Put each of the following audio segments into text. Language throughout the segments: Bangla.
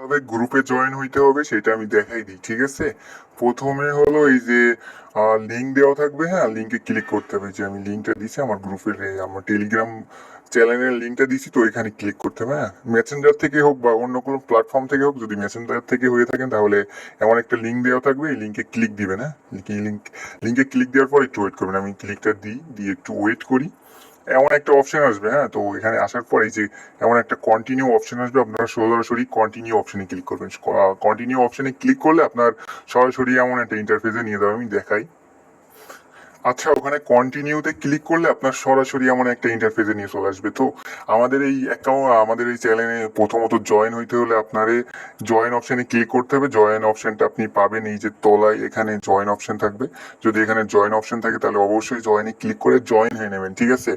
তবে গ্রুপে জয়েন হইতে হবে সেটা আমি দেখাই দিই, ঠিক আছে? প্রথমে হলো এই যে লিঙ্ক দেওয়া থাকবে হ্যাঁ? লিঙ্কে ক্লিক করতে হবে, যে আমি লিঙ্কটা দিছি, আমার গ্রুপের আমার টেলিগ্রাম চ্যানেলের লিঙ্কটা দিছি, তো এখানে ক্লিক করতে হবে হ্যাঁ? মেসেঞ্জার থেকে হোক বা অন্য কোনো প্ল্যাটফর্ম থেকে হোক, যদি মেসেঞ্জার থেকে হয়ে থাকেন, তাহলে এমন একটা লিঙ্ক দেওয়া থাকবে, এই লিঙ্কে ক্লিক দিবেন হ্যাঁ? লিঙ্ক লিঙ্কে ক্লিক দেওয়ার পর একটু ওয়েট করবেন, আমি ক্লিকটা দিই, দিয়ে একটু ওয়েট করি। এমন একটা অপশন আসবে হ্যাঁ? তো এখানে আসার পরে যে এমন একটা কন্টিনিউ অপশন আসবে, আপনারা সরাসরি কন্টিনিউ অপশনে ক্লিক করবেন। কন্টিনিউ অপশনে ক্লিক করলে আপনার সরাসরি এমন একটা ইন্টারফেসে নিয়ে যাবে, আমি দেখাই। আচ্ছা ওখানে কন্টিনিউতে ক্লিক করলে আপনার সরাসরি এমন একটা ইন্টারফেসে নিয়ে চলে আসবে। তো আমাদের এই অ্যাকাউন্ট আমাদের এই চ্যানেলে প্রথমত জয়েন হইতে হলে আপনারে জয়েন অপশনে ক্লিক করতে হবে। জয়েন অপশনটা আপনি পাবেন এই যে তলায়, এখানে জয়েন অপশন থাকবে। যদি এখানে জয়েন অপশন থাকে, তাহলে অবশ্যই জয়েনে ক্লিক করে জয়েন হয়ে নেবেন, ঠিক আছে?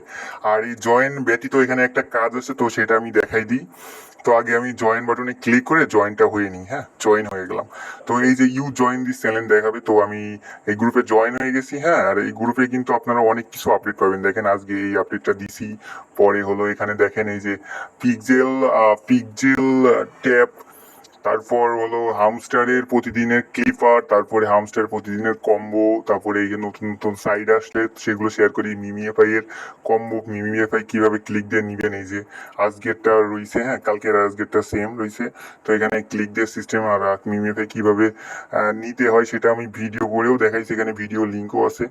আর এই জয়েন ব্যতীত এখানে একটা কাজ আছে, তো সেটা আমি দেখাই দিই। তো আগে আমি জয়েন বাটনে ক্লিক করে জয়েনটা হয়ে নিই হ্যাঁ? জয়েন হয়ে গেলাম। তো এই যে ইউ জয়েন দিস চ্যানেল দেখাবে, তো আমি এই গ্রুপে জয়েন হয়ে গেছি হ্যাঁ? আর এই গ্রুপে কিন্তু আপনারা অনেক কিছু আপডেট পাবেন। দেখেন আজকে এই আপডেটটা দিছি, পরে হলো এখানে দেখেন এই যে পিকজেল পিকজেল ট্যাপ তারপর হলো হামস্টারের প্রতিদিনের ক্লিপার তারপরে হামস্টার প্রতিদিনের কম্বো তারপরে এই যে নতুন নতুন সাইড আসলে সেগুলো শেয়ার করি মিমিএফআই এর কম্বো মিমিএফআই কীভাবে ক্লিক দিয়ে নিবেন? এই যে আজকেরটা রয়েছে হ্যাঁ কালকের আজকেরটা সেম রয়েছে তো এখানে ক্লিক দিয়ে সিস্টেম আর মিমিএফআই কীভাবে নিতে হয় সেটা আমি ভিডিও করেও দেখাই সেখানে ভিডিও লিঙ্কও আছে।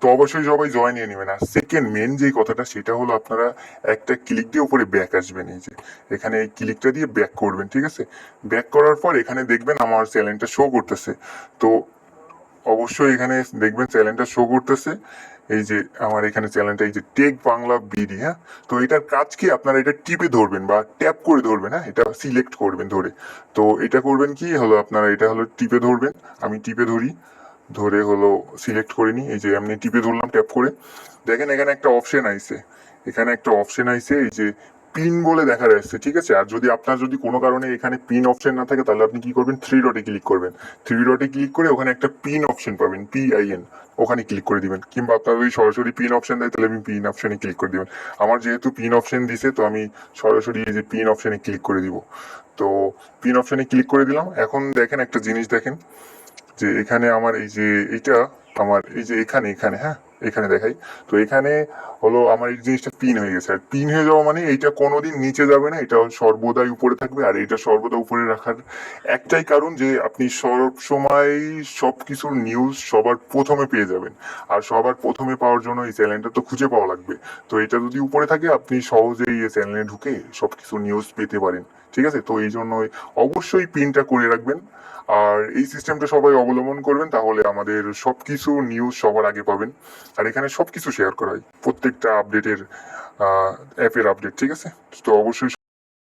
তো অবশ্যই সবাই জয়েন নিয়ে নেবেন। আর সেকেন্ড মেন যে কথাটা, সেটা হলো আপনারা একটা ক্লিক দিয়ে উপরে ব্যাক আসবেন। এই যে এখানে এই ক্লিকটা দিয়ে ব্যাক করবেন, ঠিক আছে? ব্যাক করার পর এখানে দেখবেন আমার চ্যানেলটা শো করতেছে। তো অবশ্যই এখানে দেখবেন চ্যানেলটা শো করতেছে। এই যে আমার এখানে চ্যানেলটা এই যে টেক বাংলা বিডি হ্যাঁ? তো এটার কাজ কি? আপনারা এটা টিপে ধরবেন বা ট্যাপ করে ধরবেন হ্যাঁ? এটা সিলেক্ট করবেন ধরে। তো এটা করবেন কি? হলো আপনারা এটা হলো টিপে ধরবেন। আমি টিপে ধরি। ধরে হলো সিলেক্ট করে নিই। এই যে এমনি টিপে ধরলাম ট্যাপ করে। দেখেন এখানে একটা অপশন আইছে। এখানে একটা অপশন আইছে। এই যে পিন বলে দেখা যাচ্ছে ঠিক আছে? আর যদি আপনার যদি কোনো কারণে এখানে পিন অপশন না থাকে, তাহলে আপনি কি করবেন? থ্রি ডটে ক্লিক করবেন। থ্রি ডটে ক্লিক করে ওখানে একটা পিন অপশন পাবেন পি আই এন ওখানে ক্লিক করে দিবেন। কিংবা আপনার যদি সরাসরি পিন অপশন দেয়, তাহলে আমি পিন অপশনে ক্লিক করে দিবেন। আমার যেহেতু পিন অপশন দিছে, তো আমি সরাসরি এই যে পিন অপশনে ক্লিক করে দিব। তো পিন অপশনে ক্লিক করে দিলাম। এখন দেখেন একটা জিনিস দেখেন, যে এখানে আমার এই যে এটা, আমার এই যে এখানে এখানে হ্যাঁ? এখানে দেখাই। তো এখানে হলো আমার এই জিনিসটা পিন হয়ে গেছে। আর পিন হয়ে যাওয়া মানে এইটা কোনোদিন নিচে যাবে না, এটা সর্বদাই উপরে থাকবে। আর এটা সর্বদা উপরে রাখার একটাই কারণ যে আপনি সব সময় সব কিছুর নিউজ সবার প্রথমে পেয়ে যাবেন। আর সবার প্রথমে পাওয়ার জন্য এই চ্যানেলটা তো খুঁজে পাওয়া লাগবে। তো এটা যদি উপরে থাকে, আপনি সহজেই এই চ্যানেলে ঢুকে সব কিছু নিউজ পেতে পারেন। ঠিক আছে? তো এই জন্য অবশ্যই পিনটা করে রাখবেন। আর এই সিস্টেমটা সবাই অবলম্বন করবেন, তাহলে আমাদের সবকিছু নিউজ সবার আগে পাবেন। আর এখানে সবকিছু শেয়ার করা হয়। প্রত্যেকটা আপডেটের অ্যাপের আপডেট ঠিক আছে? তো অবশ্যই